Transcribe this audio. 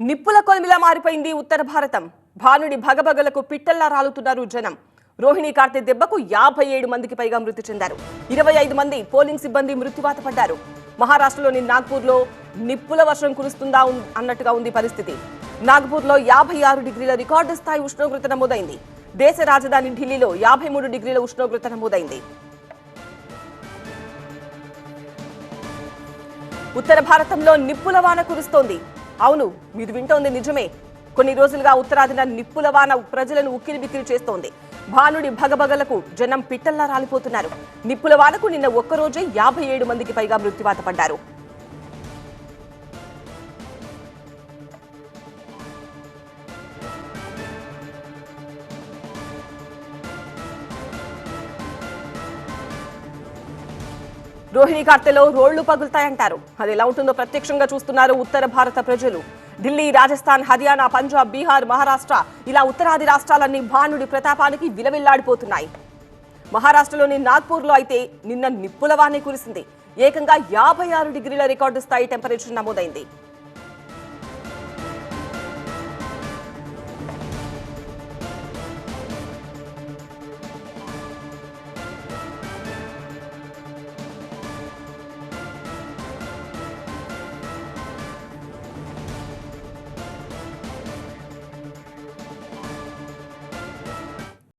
నిప్పుల కొలిమిలా మారిపోయింది ఉత్తర భారతం. భానుడి భగభగలకు పిట్టల్లా రాలుతున్నారు జనం. రోహిణి కార్తె దెబ్బకు యాభై ఏడు మందికి పైగా మృతి చెందారు. ఇరవై ఐదు మంది పోలింగ్ సిబ్బంది మృత్యువాత పడ్డారు. మహారాష్ట్రలోని నాగ్పూర్లో నిప్పుల వర్షం కురుస్తుందా ఉన్- అన్నట్టుగా ఉంది పరిస్థితి. నాగ్పూర్లో యాభై ఆరు డిగ్రీల రికార్డు స్థాయి ఉష్ణోగ్రత నమోదైంది. దేశ రాజధాని ఢిల్లీలో యాభై మూడు డిగ్రీల ఉష్ణోగ్రత నమోదైంది. ఉత్తర భారతంలో నిప్పుల వాన కురుస్తోంది. అవును మీరు వింటోంది నిజమే. కొన్ని రోజులుగా ఉత్తరాదిన నిప్పుల వాన ప్రజలను ఉక్కిరి బిక్కిరి చేస్తోంది. భానుడి భగభగలకు జనం పిట్టల్లా రాలిపోతున్నారు. నిప్పుల వానకు నిన్న ఒక్కరోజే యాభై ఏడు మందికి పైగా మృత్యువాత పడ్డారు. రోహిణి కార్తెలో రోళ్ళు పగులుతాయంటారు. అది ఎలా ఉంటుందో ప్రత్యక్షంగా చూస్తున్నారు ఉత్తర భారత ప్రజలు. ఢిల్లీ రాజస్థాన్ హర్యానా పంజాబ్ బీహార్ మహారాష్ట్ర ఇలా ఉత్తరాది రాష్ట్రాలన్నీ భానుడి ప్రతాపానికి విలవిల్లాడిపోతున్నాయి. మహారాష్ట్రలోని నాగ్పూర్లో అయితే నిన్న నిప్పుల వానే కురిసింది. ఏకంగా యాభై ఆరు డిగ్రీల రికార్డు స్థాయి టెంపరేచర్ నమోదైంది.